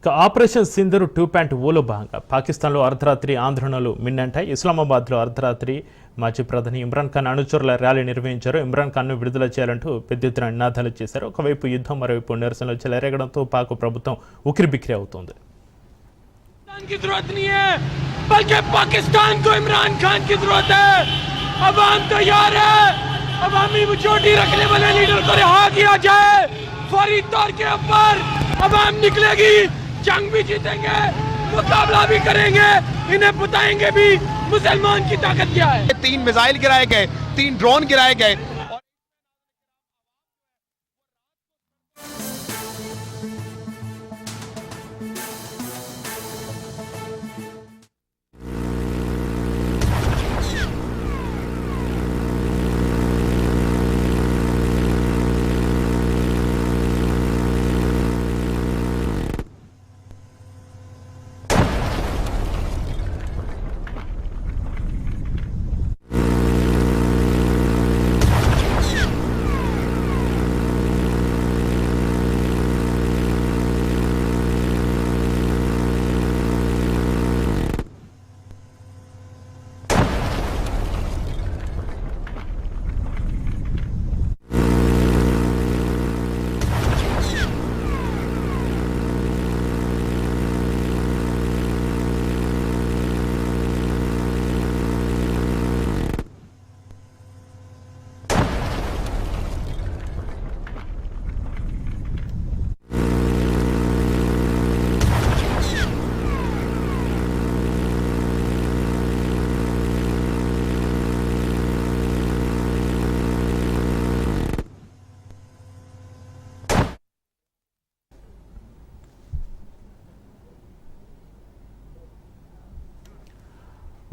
ఇక operation Sindoor two point ఓలో భాగంగా పాకిస్తాన్లో అర్ధరాత్రి ఆందోళనలు మిన్నంటాయి ఇస్లామాబాద్లో అర్ధరాత్రి మాజీ ప్రధాని ఇమ్రాన్ ఖాన్ అనుచరుల ర్యాలీ నిర్వహించారు ఇమ్రాన్ ఖాన్ను విడుదల చేయాలంటూ పెద్ద ఎత్తున నినాదాలు చేశారు ఒకవైపు యుద్ధం మరోవైపు నిరసనలు చెలరేగడంతో పాక్ ప్రభుత్వం ఉకిరిబిక్కిరి అవుతోంది पाकिस्तान की जरूरत नहीं है बल्कि पाकिस्तान को इमरान खान की जरूरत है अवाम तैयार है अवामी मेजोरिटी रखने वाले लीडर को रिहा किया जाए फौरी तौर के ऊपर अवाम निकलेगी जंग भी जीतेंगे, मुकाबला भी करेंगे, इन्हें बताएँगे भी। मुसलमान की ताकत क्या है? तीन मिसाइल गिराए गए, तीन ड्रोन गिराए गए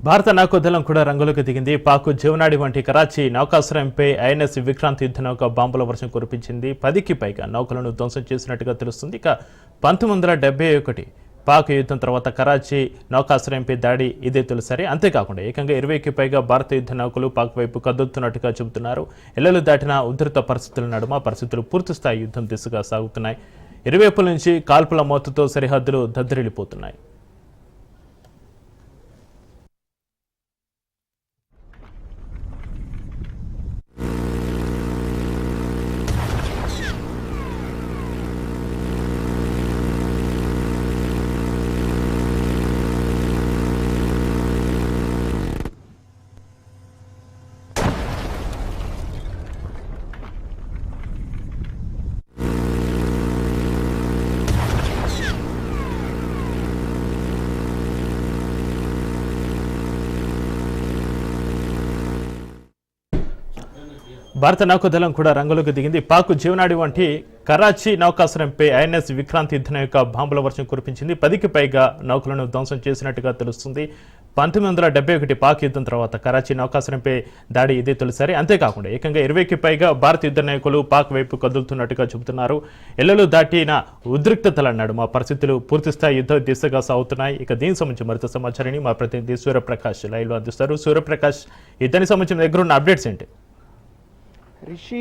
భారత నౌకాదళం కూడా రంగులోకి దిగింది. పాక్ జీవనాడి వంటి కరాచీ నౌకాశ్రయంపై ఐఎన్ఎస్ విక్రాంత్ యుద్ధ నౌక బాంబుల వర్షం కురిపించింది. పదికి పైగా నౌకలను ధ్వంసం చేసినట్టుగా తెలుస్తుంది. ఇక పంతొమ్మిది వందల డెబ్బై ఒకటి పాక్ యుద్ధం తర్వాత కరాచీ నౌకాశ్రయంపై దాడి ఇదే తొలిసారి. అంతేకాకుండా ఏకంగా ఇరవైకి పైగా భారత యుద్ధ నౌకలు పాక్ వైపు కదులుతున్నట్టుగా చెబుతున్నారు. ఎల్లలు దాటిన ఉధృత పరిస్థితుల నడుమ పరిస్థితులు పూర్తిస్థాయి యుద్ధం దిశగా సాగుతున్నాయి. ఇరువైపుల నుంచి కాల్పుల మోతతో సరిహద్దులు దద్దరిల్లిపోతున్నాయి. భారత నౌకాదళం కూడా రంగులోకి దిగింది. పాక్ జీవనాడి వంటి కరాచీ నౌకాశ్రయంపై ఐఎన్ఎస్ విక్రాంత్ యుద్ధం యొక్క బాంబుల వర్షం కురిపించింది. పదికి పైగా నౌకలను ధ్వంసం చేసినట్టుగా తెలుస్తుంది. పంతొమ్మిది వందల డెబ్బై ఒకటి పాక్ యుద్ధం తర్వాత కరాచీ నౌకాశ్రయంపై దాడి ఇదే తొలిసారి. అంతేకాకుండా ఏకంగా ఇరవైకి పైగా భారత యుద్ధ నాయకులు పాక్ వైపు కదులుతున్నట్టుగా చెబుతున్నారు. ఎల్లలు దాటిన ఉద్రిక్తతల నడుమ పరిస్థితులు పూర్తిస్థాయి యుద్ధ దిశగా సాగుతున్నాయి. ఇక దీనికి సంబంధించి మరింత సమాచారాన్ని మా ప్రతినిధి సూర్యప్రకాష్ లైవ్లో అందిస్తారు. సూర్యప్రకాష్ యుద్ధానికి సంబంధించిన దగ్గర ఉన్న అప్డేట్స్ ఏంటి? రిషి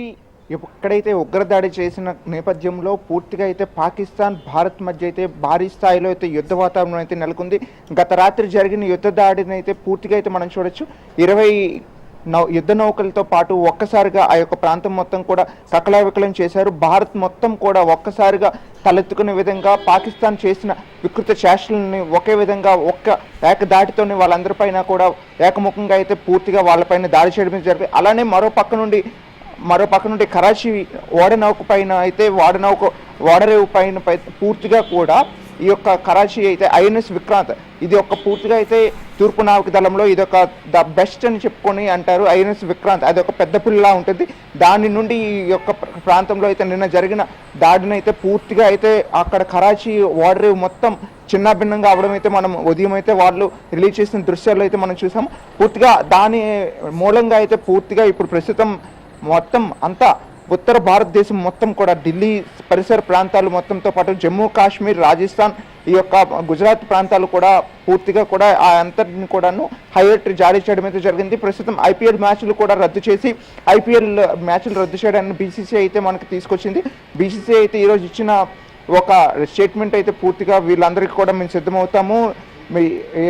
ఎక్కడైతే ఉగ్రదాడి చేసిన నేపథ్యంలో పూర్తిగా అయితే పాకిస్తాన్ భారత్ మధ్య అయితే భారీ స్థాయిలో అయితే యుద్ధ వాతావరణం అయితే నెలకొంది. గత రాత్రి జరిగిన యుద్ధ దాడిని అయితే పూర్తిగా అయితే మనం చూడొచ్చు. ఇరవై నౌ యుద్ధ నౌకలతో పాటు ఒక్కసారిగా ఆ యొక్క ప్రాంతం మొత్తం కూడా కకలావికలం చేశారు. భారత్ మొత్తం కూడా ఒక్కసారిగా తలెత్తుకునే విధంగా పాకిస్తాన్ చేసిన వికృత చేష్టలని ఒకే విధంగా ఒక్క ఏకదాటితోనే వాళ్ళందరిపైన కూడా ఏకముఖంగా అయితే పూర్తిగా వాళ్ళపైన దాడి చేయడం జరిగింది. అలానే మరో పక్క నుండి మరో పక్క నుండి కరాచీ ఓడనౌక పైన అయితే ఓడనౌక ఓడరేవు పైన పై- పూర్తిగా కూడా ఈ యొక్క కరాచీ అయితే ఐఎన్ఎస్ విక్రాంత్ ఇది ఒక పూర్తిగా అయితే తూర్పు నావిక దళంలో ఇది ఒక ద బెస్ట్ అని చెప్పుకొని అంటారు ఐఎన్ఎస్ విక్రాంత్. అది ఒక పెద్ద పిల్లలా ఉంటుంది. దాని నుండి ఈ యొక్క ప్రాంతంలో అయితే నిన్న జరిగిన దాడిని అయితే పూర్తిగా అయితే అక్కడ కరాచీ ఓడరేవు మొత్తం చిన్న భిన్నంగా అవడం అయితే మనం ఉదయం అయితే వాళ్ళు రిలీజ్ చేసిన దృశ్యాల్లో అయితే మనం చూసాం. పూర్తిగా దాని మూలంగా అయితే పూర్తిగా ఇప్పుడు ప్రస్తుతం మొత్తం అంతా ఉత్తర భారతదేశం మొత్తం కూడా ఢిల్లీ పరిసర ప్రాంతాలు మొత్తంతో పాటు జమ్మూ కాశ్మీర్ రాజస్థాన్ ఈ యొక్క గుజరాత్ ప్రాంతాలు కూడా పూర్తిగా కూడా ఆ అంతటిని కూడాను హైలైట్ జారీ చేయడం అయితే జరిగింది. ప్రస్తుతం ఐపీఎల్ మ్యాచ్లు కూడా రద్దు చేసి ఐపీఎల్ మ్యాచ్లు రద్దు చేయడాన్ని బీసీసీ అయితే మనకి తీసుకొచ్చింది. బీసీసీ అయితే ఈరోజు ఇచ్చిన ఒక స్టేట్మెంట్ అయితే పూర్తిగా వీళ్ళందరికీ కూడా మేము సిద్ధమవుతాము.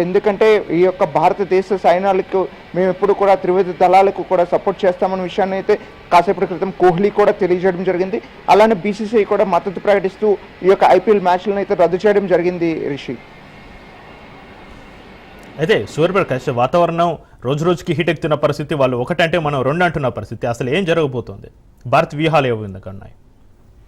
ఎందుకంటే ఈ యొక్క భారతదేశ సైన్యాలకు మేము ఎప్పుడు కూడా త్రివిధ దళాలకు కూడా సపోర్ట్ చేస్తామన్న విషయాన్ని అయితే కాసేపటి క్రితం కోహ్లీ కూడా తెలియజేయడం జరిగింది. అలానే బీసీసీఐ కూడా మద్దతు ప్రకటిస్తూ ఈ యొక్క ఐపీఎల్ మ్యాచ్లను అయితే రద్దు చేయడం జరిగింది రిషి. అయితే సూర్యప్రకాష్ వాతావరణం రోజు రోజుకి హీట్ ఎక్కుతున్న పరిస్థితి వాళ్ళు ఒకటంటే మనం రెండు అంటున్న పరిస్థితి అసలు ఏం జరగబోతోంది? భారత్ వ్యూహాలు ఏ విధంగా ఉన్నాయి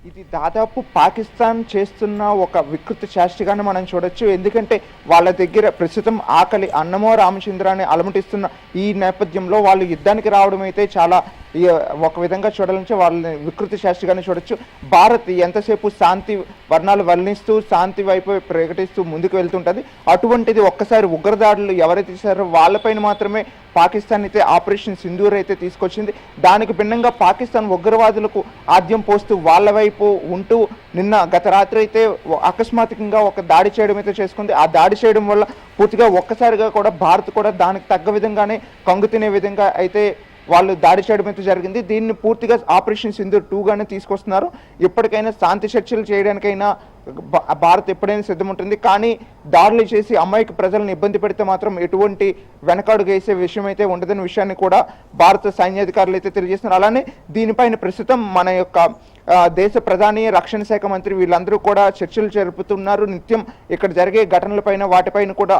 ఇది దాదాపు పాకిస్తాన్ చేస్తున్న ఒక వికృత శాస్త్రిగానే మనం చూడొచ్చు. ఎందుకంటే వాళ్ళ దగ్గర ప్రస్తుతం ఆకలి అన్నమో రామచంద్రాన్ని అలమటిస్తున్న ఈ నేపథ్యంలో వాళ్ళు యుద్ధానికి రావడం అయితే చాలా ఈ ఒక విధంగా చూడాలంటే వాళ్ళని వికృతి శాస్త్రిగానే చూడొచ్చు. భారత్ ఎంతసేపు శాంతి వర్ణాలు వర్ణిస్తూ శాంతి వైపు ప్రకటిస్తూ ముందుకు వెళ్తుంటుంది. అటువంటిది ఒక్కసారి ఉగ్రదాడులు ఎవరైతే చేశారో వాళ్ళపైన మాత్రమే పాకిస్తాన్ అయితే ఆపరేషన్ సింధూర్ అయితే తీసుకొచ్చింది. దానికి భిన్నంగా పాకిస్తాన్ ఉగ్రవాదులకు ఆద్యం పోస్తూ వాళ్ళ వైపు ఉంటూ నిన్న గత రాత్రి అయితే అకస్మాత్తుగా ఒక దాడి చేయడం అయితే చేసుకుంది. ఆ దాడి చేయడం వల్ల పూర్తిగా ఒక్కసారిగా కూడా భారత్ కూడా దానికి తగ్గ విధంగానే కంగు తినే విధంగా అయితే వాళ్ళు దాడి చేయడం అయితే జరిగింది. దీన్ని పూర్తిగా ఆపరేషన్ సింధు టూగానే తీసుకొస్తున్నారు. ఇప్పటికైనా శాంతి చర్చలు చేయడానికైనా భారత్ ఎప్పుడైనా సిద్ధం ఉంటుంది కానీ దాడులు చేసి అమ్మాయికి ప్రజలను ఇబ్బంది పెడితే మాత్రం ఎటువంటి వెనకాడుగు వేసే విషయం అయితే ఉండదనే విషయాన్ని కూడా భారత సైన్యాధికారులు అయితే తెలియజేస్తున్నారు. అలానే దీనిపైన ప్రస్తుతం మన యొక్క దేశ ప్రధాని రక్షణ శాఖ మంత్రి వీళ్ళందరూ కూడా చర్చలు జరుపుతున్నారు. నిత్యం ఇక్కడ జరిగే ఘటనలపైన వాటిపైన కూడా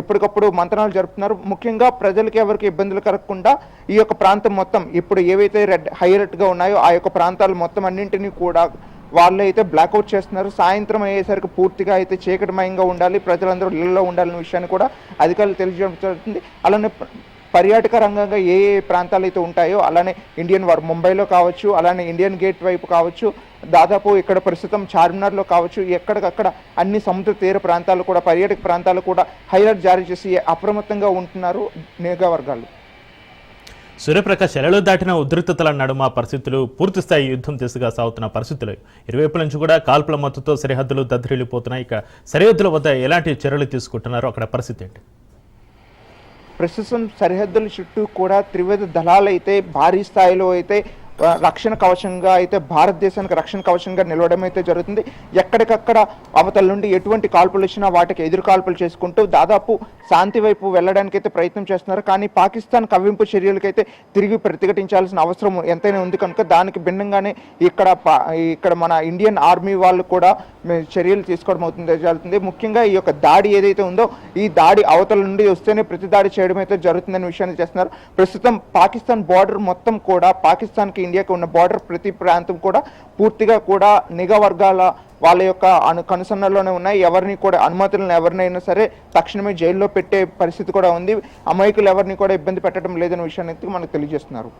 ఎప్పటికప్పుడు మంత్రాలు జరుపుతున్నారు. ముఖ్యంగా ప్రజలకి ఎవరికి ఇబ్బందులు కలగకుండా ఈ యొక్క ప్రాంతం మొత్తం ఇప్పుడు ఏవైతే రెడ్ హైలైట్గా ఉన్నాయో ఆ యొక్క ప్రాంతాలు మొత్తం అన్నింటినీ కూడా వాళ్ళు అయితే బ్లాక్అవుట్ చేస్తున్నారు. సాయంత్రం అయ్యేసరికి పూర్తిగా అయితే చీకటిమయంగా ఉండాలి ప్రజలందరూ ఇళ్ళలో ఉండాలనే విషయాన్ని కూడా అధికారులు తెలియజేయడం జరుగుతుంది. అలానే పర్యాటక రంగంగా ఏ ఏ ప్రాంతాలు అయితే ఉంటాయో అలానే ఇండియన్ వార్ ముంబైలో కావచ్చు అలానే ఇండియన్ గేట్ వైపు కావచ్చు దాదాపు ఇక్కడ ప్రస్తుతం చార్మినార్లో కావచ్చు ఎక్కడికక్కడ అన్ని సముద్ర తీర ప్రాంతాలు కూడా పర్యాటక ప్రాంతాలు కూడా హైలైట్ జారీ చేసి అప్రమత్తంగా ఉంటున్నారు నిఘా వర్గాలు సూర్యప్రకాష్ ఎలలో దాటిన ఉద్రిక్తతల నడుమ పరిస్థితులు పూర్తిస్థాయి యుద్ధం దిశగా సాగుతున్న పరిస్థితులు. ఇరువైపుల నుంచి కూడా కాల్పుల మద్దతుతో సరిహద్దులు దద్దరిల్లిపోతున్నాయి. ఇక సరిహద్దుల వద్ద ఎలాంటి చర్యలు తీసుకుంటున్నారో అక్కడ పరిస్థితి ఏంటి? ప్రస్తుతం సరిహద్దుల చుట్టూ కూడా త్రివిధ దళాలు అయితే భారీ స్థాయిలో అయితే రక్షణ కవచంగా అయితే భారతదేశానికి రక్షణ కవచంగా నిలవడం అయితే జరుగుతుంది. ఎక్కడికక్కడ అవతల నుండి ఎటువంటి కాల్పులు వచ్చినా వాటికి ఎదురు కాల్పులు చేసుకుంటూ దాదాపు శాంతి వైపు వెళ్ళడానికి అయితే ప్రయత్నం చేస్తున్నారు. కానీ పాకిస్తాన్ కవ్వింపు చర్యలకైతే తిరిగి ప్రతిఘటించాల్సిన అవసరం ఎంతైనా ఉంది కనుక దానికి భిన్నంగానే ఇక్కడ పా- ఇక్కడ మన ఇండియన్ ఆర్మీ వాళ్ళు కూడా చర్యలు తీసుకోవడం అవుతుంది జరుగుతుంది. ముఖ్యంగా ఈ యొక్క దాడి ఏదైతే ఉందో ఈ దాడి అవతల నుండి వస్తేనే ప్రతి దాడి చేయడం అయితే జరుగుతుందనే విషయాన్ని చేస్తున్నారు. ప్రస్తుతం పాకిస్తాన్ బార్డర్ మొత్తం కూడా పాకిస్తాన్కి ఇండియాకి ఉన్న బార్డర్ ప్రతి ప్రాంతం కూడా పూర్తిగా కూడా నిఘా వర్గాల వాళ్ళ యొక్క అను కనుసన్నల్లోనే ఉన్నాయి. ఎవరిని కూడా అనుమతులను ఎవరినైనా సరే తక్షణమే జైల్లో పెట్టే పరిస్థితి కూడా ఉంది. అమాయకులు ఎవరిని కూడా ఇబ్బంది పెట్టడం లేదనే విషయాన్ని మనకు తెలియజేస్తున్నారు.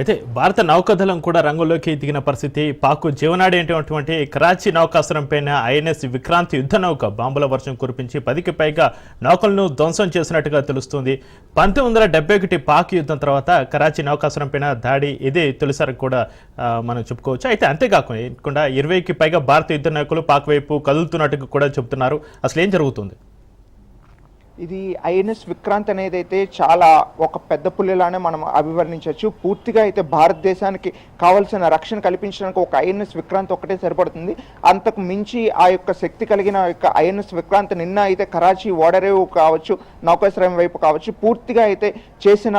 అయితే భారత నౌకాదళం కూడా రంగంలోకి దిగిన పరిస్థితి పాకు జీవనాడి అనేటువంటి కరాచీ నౌకాశ్రయం పైన ఐఎన్ఎస్ విక్రాంత్ యుద్ధ నౌక బాంబుల వర్షం కురిపించి పదికి పైగా నౌకలను ధ్వంసం చేసినట్టుగా తెలుస్తుంది. పంతొమ్మిది వందల డెబ్బై ఒకటి పాక్ యుద్ధం తర్వాత కరాచీ నౌకాశ్రయం పైన దాడి ఇదే తొలిసారి కూడా మనం చెప్పుకోవచ్చు. అయితే అంతేకాకుండా ఇరవైకి పైగా భారత యుద్ధ నౌకలు పాక్ వైపు కదులుతున్నట్టుగా కూడా చెబుతున్నారు. అసలు ఏం జరుగుతుంది? ఇది ఐఎన్ఎస్ విక్రాంత్ అనేది అయితే చాలా ఒక పెద్ద పుల్లిలానే మనం అభివర్ణించవచ్చు. పూర్తిగా అయితే భారతదేశానికి కావలసిన రక్షణ కల్పించడానికి ఒక ఐఎన్ఎస్ విక్రాంత్ ఒకటే సరిపడుతుంది. అంతకు మించి ఆ యొక్క శక్తి కలిగిన యొక్క ఐఎన్ఎస్ విక్రాంత్ నిన్న అయితే కరాచీ ఓడరేవు కావచ్చు నౌకాశ్రయం వైపు కావచ్చు పూర్తిగా అయితే చేసిన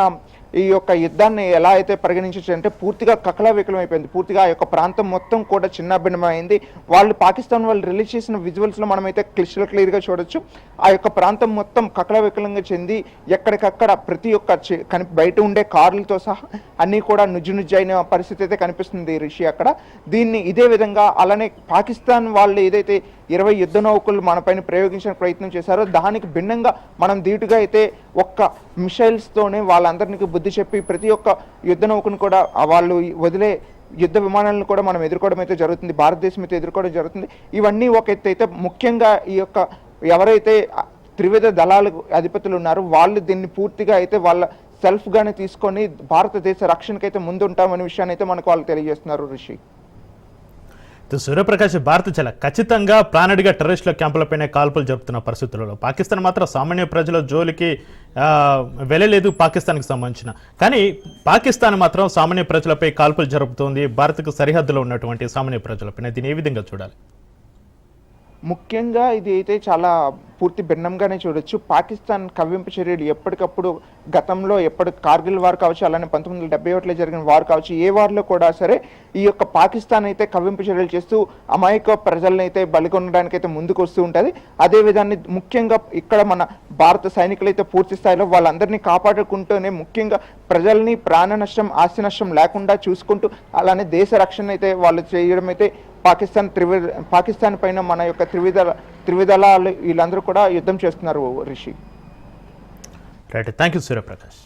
ఈ యొక్క యుద్ధాన్ని ఎలా అయితే పరిగణించవచ్చు అంటే పూర్తిగా కకలవికలం అయిపోయింది పూర్తిగా ఆ యొక్క ప్రాంతం మొత్తం కూడా చిన్నాభిన్నమైంది. వాళ్ళు పాకిస్తాన్ వాళ్ళు రిలీజ్ చేసిన విజువల్స్లో మనమైతే క్లిస్టల్ క్లియర్గా చూడొచ్చు. ఆ యొక్క ప్రాంతం మొత్తం కకలవికలంగా చెంది ఎక్కడికక్కడ ప్రతి ఒక్క కని బయట ఉండే కార్లతో సహా అన్నీ కూడా నుజ్జు నుజ్జు అయిన పరిస్థితి అయితే కనిపిస్తుంది రిషి అక్కడ. దీన్ని ఇదే విధంగా అలానే పాకిస్తాన్ వాళ్ళు ఏదైతే ఇరవై యుద్ధ నౌకలు మనపైన ప్రయోగించిన ప్రయత్నం చేశారో దానికి భిన్నంగా మనం ధీటుగా అయితే ఒక్క మిషైల్స్తోనే వాళ్ళందరికీ బుద్ధి చెప్పి ప్రతి ఒక్క యుద్ధ నౌకను కూడా వాళ్ళు వదిలే యుద్ధ విమానాలను కూడా మనం ఎదుర్కోవడం అయితే జరుగుతుంది భారతదేశం అయితే ఎదుర్కోవడం జరుగుతుంది. ఇవన్నీ ఒక ఎత్తు అయితే ముఖ్యంగా ఈ యొక్క ఎవరైతే త్రివిధ దళాలు అధిపతులు ఉన్నారో వాళ్ళు దీన్ని పూర్తిగా అయితే వాళ్ళ సెల్ఫ్గానే తీసుకొని భారతదేశ రక్షణకైతే ముందుంటామనే విషయాన్ని అయితే మనకు వాళ్ళు తెలియజేస్తున్నారు రిషి సూర్యప్రకాష్ భారత్ చాలా ఖచ్చితంగా ప్లానెడ్గా టెర్రరిస్టుల క్యాంపులపైన కాల్పులు జరుపుతున్న పరిస్థితులలో పాకిస్తాన్ మాత్రం సామాన్య ప్రజల జోలికి వెళ్ళలేదు పాకిస్తాన్కి సంబంధించిన. కానీ పాకిస్తాన్ మాత్రం సామాన్య ప్రజలపై కాల్పులు జరుపుతోంది. భారత్కు సరిహద్దులో ఉన్నటువంటి సామాన్య ప్రజలపైన. దీన్ని ఏ విధంగా చూడాలి? ముఖ్యంగా ఇది అయితే చాలా పూర్తి భిన్నంగానే చూడొచ్చు. పాకిస్తాన్ కవ్వింపు చర్యలు ఎప్పటికప్పుడు గతంలో ఎప్పటి కార్గిల్ వార్ కావచ్చు అలానే పంతొమ్మిది వందల డెబ్బై ఒకటిలో జరిగిన వార్ కావచ్చు ఏ వార్లో కూడా సరే ఈ యొక్క పాకిస్తాన్ అయితే కవ్వింపు చర్యలు చేస్తూ అమాయక ప్రజలను అయితే బలికొనడానికి అయితే ముందుకు వస్తూ ఉంటుంది. అదే విధాన్ని ముఖ్యంగా ఇక్కడ మన భారత సైనికులు అయితే పూర్తి స్థాయిలో వాళ్ళందరినీ కాపాడుకుంటూనే ముఖ్యంగా ప్రజల్ని ప్రాణ నష్టం ఆస్తి నష్టం లేకుండా చూసుకుంటూ అలానే దేశ రక్షణ అయితే వాళ్ళు చేయడం అయితే పాకిస్తాన్ త్రివి పాకిస్తాన్ పైన మన యొక్క త్రివిధ త్రివిధలాలు వీళ్ళందరూ కూడా యుద్ధం చేస్తున్నారు Rishi. Right thank you Suryaprakash